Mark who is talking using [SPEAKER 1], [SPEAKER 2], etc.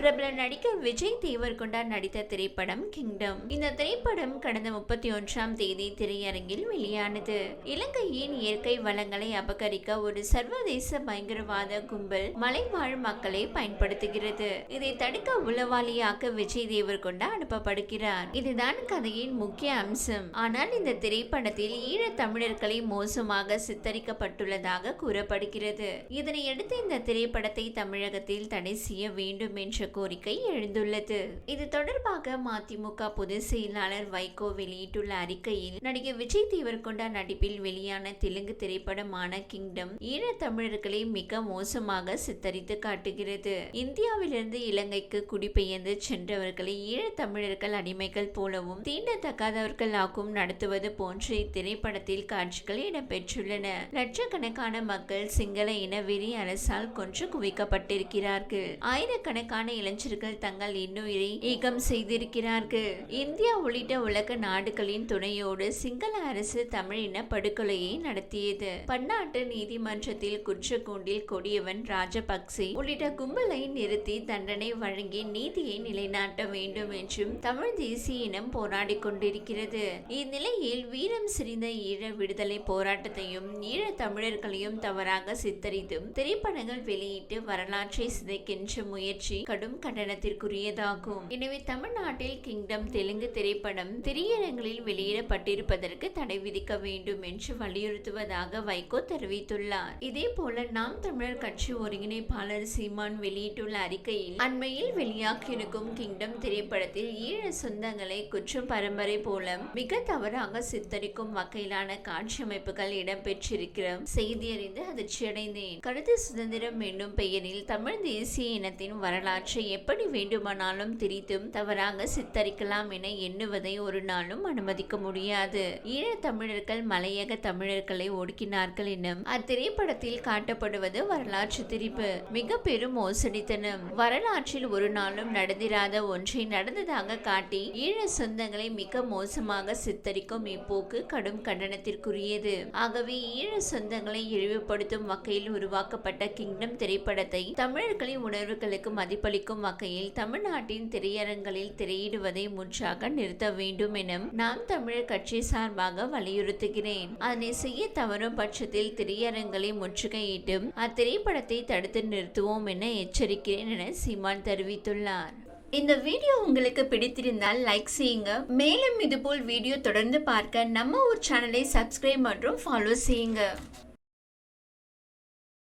[SPEAKER 1] பிரபல நடிகர் விஜய் தேவர்கொண்டா நடித்த திரைப்படம் கிங்டம் இந்த திரைப்படம் கடந்த முப்பத்தி ஒன்றாம் தேதி திரையரங்கில் வெளியானது. இலங்கையின் இயற்கை வளங்களை அபகரிக்க ஒரு சர்வதேச பயங்கரவாத கும்பல் மலைவாழ் மக்களை பயன்படுத்துகிறது. இதை தடுக்க உளவாளியாக்க விஜய் தேவர்கொண்டா அனுப்பப்படுகிறார். இதுதான் கதையின் முக்கிய அம்சம். ஆனால் இந்த திரைப்படத்தில் ஈழத் தமிழர்களை மோசமாக சித்தரிக்கப்பட்டுள்ளதாக கூறப்படுகிறது. இதனையடுத்து இந்த திரைப்படத்தை தமிழகத்தில் தடை செய்ய வேண்டும் என்ற கோரிக்கை எழுந்துள்ளது. இது தொடர்பாக மதிமுக பொதுச் செயலாளர் வைகோ வெளியிட்டுள்ள அறிக்கையில் நடிகை விஜய் தேவர்கொண்டா நடிப்பில் வெளியான தெலுங்கு திரைப்படமான கிங்டம் ஈழத் தமிழர்களை மிக மோசமாக சித்தரித்து காட்டுகிறது. இந்தியாவிலிருந்து இலங்கைக்கு குடிபெயர்ந்து சென்றவர்களை ஈழத் தமிழர்கள் அடிமைகள் போலவும் தீண்டத்தக்காதவர்கள் தீண்டத்தக்காதவர்களாகவும் நடத்துவது போன்ற இத்திரைப்படத்தில் காட்சிகள் இடம்பெற்றுள்ளன. லட்சக்கணக்கான மக்கள் சிங்கள இனவெறி அரசால் கொன்று குவிக்கப்பட்டிருக்கிறார்கள். ஆயிரக்கணக்கான இளைஞர்கள் தங்கள் இன்னுயிரை ஏகம் செய்திருக்கிறார்கள். இந்தியா உள்ளிட்ட உலக நாடுகளின் துணையோடு சிங்கள அரசு தமிழின படுகொலையை நடத்தியது. பன்னாட்டு நீதிமன்றத்தில் குற்றக்கூண்டில் கொடியவன் ராஜபக்சே உள்ளிட்ட கும்பலை நிறுத்தி தண்டனை வழங்கி நீதியை நிலைநாட்ட வேண்டும் என்றும் தமிழ் தேசிய இனம் போராடி கொண்டிருக்கிறது. இந்நிலையில் வீரம் சிரிந்த ஈழ விடுதலை போராட்டத்தையும் ஈழ தமிழர்களையும் தவறாக சித்தரித்தும் திரைப்படங்கள் வெளியிட்டு வரலாற்றை சிதைக்கின்ற முயற்சி கடும் கண்டனத்திற்குரியதாகும். எனவே தமிழ்நாட்டில் கிங்டம் தெலுங்கு திரைப்படம் திரையரங்களில் வெளியிடப்பட்டிருப்பதற்கு தடை விதிக்க வேண்டும் என்று வலியுறுத்துவதாக வைகோ தெரிவித்துள்ளார். இதே போல நாம் தமிழர் கட்சி ஒருங்கிணைப்பாளர் சீமான் வெளியிட்டுள்ள அறிக்கையில் அண்மையில் வெளியாகியிருக்கும் கிங்டம் திரைப்படத்தில் ஈழ சொந்தங்களை குற்றம் பரம்பரை போல மிக தவறாக சித்தரிக்கும் வகையிலான காட்சி அமைப்புகள் இடம்பெற்றிருக்கிற செய்தி அறிந்து அதிர்ச்சியடைந்தேன். கருத்து சுதந்திரம் என்னும் பெயரில் தமிழ் தேசிய இனத்தின் வரலாற்றை எப்படி வேண்டுமானாலும் திரித்தும் தவறாக சித்தரிக்கலாம் என எண்ணுவதை ஒரு நாளும் அனுமதிக்க முடியாது. ஈழத்தமிழர்கள் மலையக தமிழர்களை ஒடுக்கினார்கள் எனும் அத்திரைப்படத்தில் காட்டப்படுவது வரலாற்று திரிப்பு. மிக பெரும் மோசடித்தனம். வரலாற்றில் ஒரு நாளும் நடந்திராத ஒன்றை நடந்ததாக காட்டி ஈழ சொந்தங்களை மிக மோசமாக சித்தரிக்கும் இப்போக்கு கடும் கண்டனத்திற்குரியது. ஆகவே ஈழ சொந்தங்களை இழிவுபடுத்தும் வகையில் உருவாக்கப்பட்ட கிங்டம் திரைப்படத்தை தமிழர்களின் உணர்வுகளுக்கு மதிப்பளிக்கும் வகையில் தமிழ்நாட்டின் திரையரங்களில் திரையிடுவதை முற்றாக நிறுத்த வேண்டும் என நாம் தமிழர் கட்சி சார்பாக வலியுறுத்துகிறேன். அதனை செய்ய தவறும் பட்சத்தில் திரையரங்களை முற்றுகையிட்டும் அத்திரைப்படத்தை தடுத்து நிறுத்துவோம் என எச்சரிக்கிறேன் என சீமான் தெரிவித்துள்ளார். இந்த வீடியோ உங்களுக்கு பிடித்திருந்தால் லைக் செய்யுங்க. மேலும் இதுபோல் வீடியோ தொடர்ந்து பார்க்க நம்ம ஒரு சேனலை சப்ஸ்கிரைப் மற்றும் ஃபாலோ செய்யுங்க.